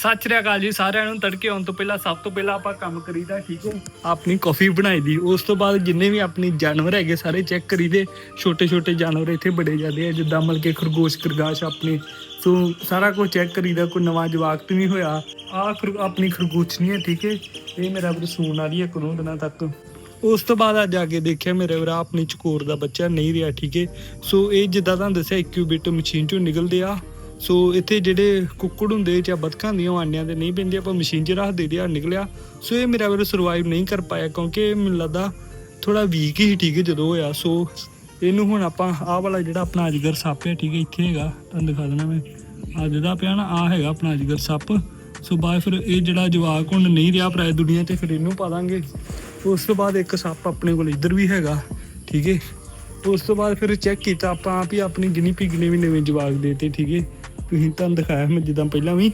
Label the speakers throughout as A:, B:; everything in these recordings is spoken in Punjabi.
A: ਸਤਿ ਸ਼੍ਰੀ ਅਕਾਲ ਜੀ ਸਾਰਿਆਂ ਨੂੰ, ਤੜਕੇ ਆਉਣ ਤੋਂ ਪਹਿਲਾਂ ਸਭ ਤੋਂ ਪਹਿਲਾਂ ਆਪਾਂ ਕੰਮ ਕਰੀਦਾ, ਠੀਕ ਹੈ? ਆਪਣੀ ਕਾਫੀ ਬਣਾਈ ਦੀ, ਉਸ ਤੋਂ ਬਾਅਦ ਜਿੰਨੇ ਵੀ ਆਪਣੀ ਜਾਨਵਰ ਹੈਗੇ ਸਾਰੇ ਚੈੱਕ ਕਰੀਦੇ ਛੋਟੇ ਛੋਟੇ ਜਾਨਵਰ ਇੱਥੇ ਬੜੇ ਜਾਂਦੇ ਆ, ਜਿੱਦਾਂ ਮਤਲਬ ਕਿ ਖਰਗੋਸ਼, ਖਰਗਾਸ਼ ਆਪਣੇ, ਸੋ ਸਾਰਾ ਕੁਝ ਚੈੱਕ ਕਰੀਦਾ, ਕੋਈ ਨਵਾਂ ਜਵਾਕ ਤੇ ਨਹੀਂ ਹੋਇਆ। ਆ ਆਪਣੀ ਖਰਗੋਸ਼ ਨਹੀਂ ਹੈ ਠੀਕ ਹੈ? ਇਹ ਮੇਰਾ ਵੀਰ ਵਾਲੀ ਹੈ ਕੋਲੋਂ ਦਿਨਾਂ ਤੱਕ। ਉਸ ਤੋਂ ਬਾਅਦ ਅੱਜ ਆ ਕੇ ਦੇਖਿਆ ਮੇਰੇ ਵੀਰਾ ਆਪਣੀ ਚਕੋਰ ਦਾ ਬੱਚਾ ਨਹੀਂ ਰਿਹਾ, ਠੀਕ ਹੈ? ਸੋ ਇਹ ਜਿੱਦਾਂ ਤੁਹਾਨੂੰ ਦੱਸਿਆ ਇਨਕਿਊਬੇਟਰ ਮਸ਼ੀਨ ਚੋਂ ਨਿਕਲਦੇ ਆ। ਸੋ ਇੱਥੇ ਜਿਹੜੇ ਕੁੱਕੜ ਹੁੰਦੇ ਜਾਂ ਬਤਕਾਂ ਹੁੰਦੀਆਂ, ਉਹ ਆਂਡਿਆਂ ਦੇ ਨਹੀਂ ਪੈਂਦੇ, ਆਪਾਂ ਮਸ਼ੀਨ 'ਚ ਰੱਖ ਦੇ ਆ ਨਿਕਲਿਆ। ਸੋ ਇਹ ਮੇਰਾ ਵੀਰ ਸਰਵਾਈਵ ਨਹੀਂ ਕਰ ਪਾਇਆ, ਕਿਉਂਕਿ ਮੈਨੂੰ ਲੱਗਦਾ ਥੋੜਾ ਵੀਕ ਹੀ ਠੀਕ ਹੈ ਜਦੋਂ ਹੋਇਆ। ਸੋ ਇਹਨੂੰ ਹੁਣ ਆਪਾਂ ਆਹ ਵਾਲਾ ਜਿਹੜਾ ਆਪਣਾ ਅਜਗਰ ਸੱਪ ਹੈ, ਠੀਕ ਹੈ, ਇੱਥੇ ਹੈਗਾ, ਤੁਹਾਨੂੰ ਦਿਖਾ ਦੇਣਾ ਮੈਂ। ਆ ਜਿਹਦਾ ਪਿਆ ਨਾ ਆ ਹੈਗਾ ਆਪਣਾ ਅਜਗਰ ਸੱਪ। ਸੋ ਬਾਅਦ ਫਿਰ ਇਹ ਜਿਹੜਾ ਜਵਾਕ ਹੁਣ ਨਹੀਂ ਰਿਹਾ ਪ੍ਰਾਇ ਦੁਨੀਆ ਤੇ ਫਿਰ ਇਹਨੂੰ ਪਾ ਦਾਂਗੇ। ਉਸ ਤੋਂ ਬਾਅਦ ਇੱਕ ਸੱਪ ਆਪਣੇ ਕੋਲ ਇੱਧਰ ਵੀ ਹੈਗਾ, ਠੀਕ ਹੈ। ਉਸ ਤੋਂ ਬਾਅਦ ਫਿਰ ਚੈੱਕ ਕੀਤਾ ਆਪਾਂ ਵੀ ਆਪਣੀ ਗਿਨੀ ਪਿਗ ਨੇ ਵੀ ਨਵੇਂ ਜਵਾਕ ਦੇਤੇ ਠੀਕ ਹੈ ਤੁਸੀਂ ਤੁਹਾਨੂੰ ਦਿਖਾਇਆ ਮੈਂ ਜਿੱਦਾਂ ਪਹਿਲਾਂ ਵੀ।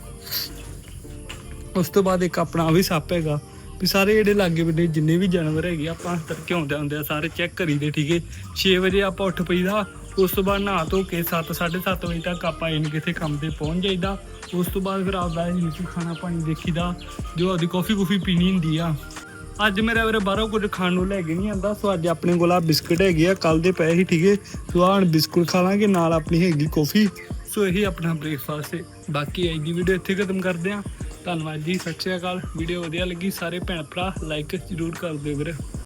A: ਉਸ ਤੋਂ ਬਾਅਦ ਇੱਕ ਆਪਣਾ ਵੀ ਸੱਪ ਹੈਗਾ ਵੀ ਸਾਰੇ ਜਿਹੜੇ ਲਾਗੇ ਬੰਦੇ ਜਿੰਨੇ ਵੀ ਜਾਨਵਰ ਹੈਗੇ ਆ, ਆਪਾਂ ਤੜਕੇ ਆਉਂਦੇ ਹੁੰਦੇ ਆ ਸਾਰੇ ਚੈੱਕ ਕਰੀਦੇ ਠੀਕ ਹੈ 6 ਵਜੇ ਆਪਾਂ ਉੱਠ ਪਈਦਾ ਉਸ ਤੋਂ ਬਾਅਦ ਨਹਾ ਧੋ ਕੇ 7 7:30 ਵਜੇ ਤੱਕ ਆਪਾਂ ਇਹਨ ਕਿਸੇ ਕੰਮ ਤੇ ਪਹੁੰਚ ਜਾਈਦਾ। ਉਸ ਤੋਂ ਬਾਅਦ ਫਿਰ ਆਪਦਾ ਇਹ ਖਾਣਾ ਪਾਣੀ ਦੇਖੀਦਾ ਜੋ ਆਪਦੀ ਕਾਫੀ ਕੁਫੀ ਪੀਣੀ ਹੁੰਦੀ ਆ। ਅੱਜ ਮੇਰਾ ਵੀਰੇ ਬਾਹਰੋਂ ਕੁਝ ਖਾਣ ਨੂੰ ਲੈ ਕੇ ਨਹੀਂ ਆਂਦਾ, ਸੋ ਅੱਜ ਆਪਣੇ ਕੋਲ ਆ ਬਿਸਕਟ ਹੈਗੇ ਆ ਕੱਲ ਦੇ ਪਏ ਸੀ ਠੀਕ। ਹੈ ਸੋ ਆਹ ਹੁਣ ਬਿਸਕੁਟ ਖਾ ਲਾਂਗੇ, ਨਾਲ ਆਪਣੀ ਹੈਗੀ ਕਾਫੀ। ਸੋ ਇਹੀ ਆਪਣਾ ਬ੍ਰੇਕਫਾਸਟ ਹੈ ਬਾਕੀ ਅੱਜ ਦੀ ਵੀਡੀਓ ਇੱਥੇ ਖਤਮ ਕਰਦੇ ਆ। ਧੰਨਵਾਦ ਜੀ, ਸਤਿ ਸ਼੍ਰੀ ਅਕਾਲ। ਵੀਡੀਓ ਵਧੀਆ ਲੱਗੀ, ਸਾਰੇ ਭੈਣ ਭਰਾ ਲਾਈਕ ਜ਼ਰੂਰ ਕਰ ਦਿਓ ਵੀਰੇ।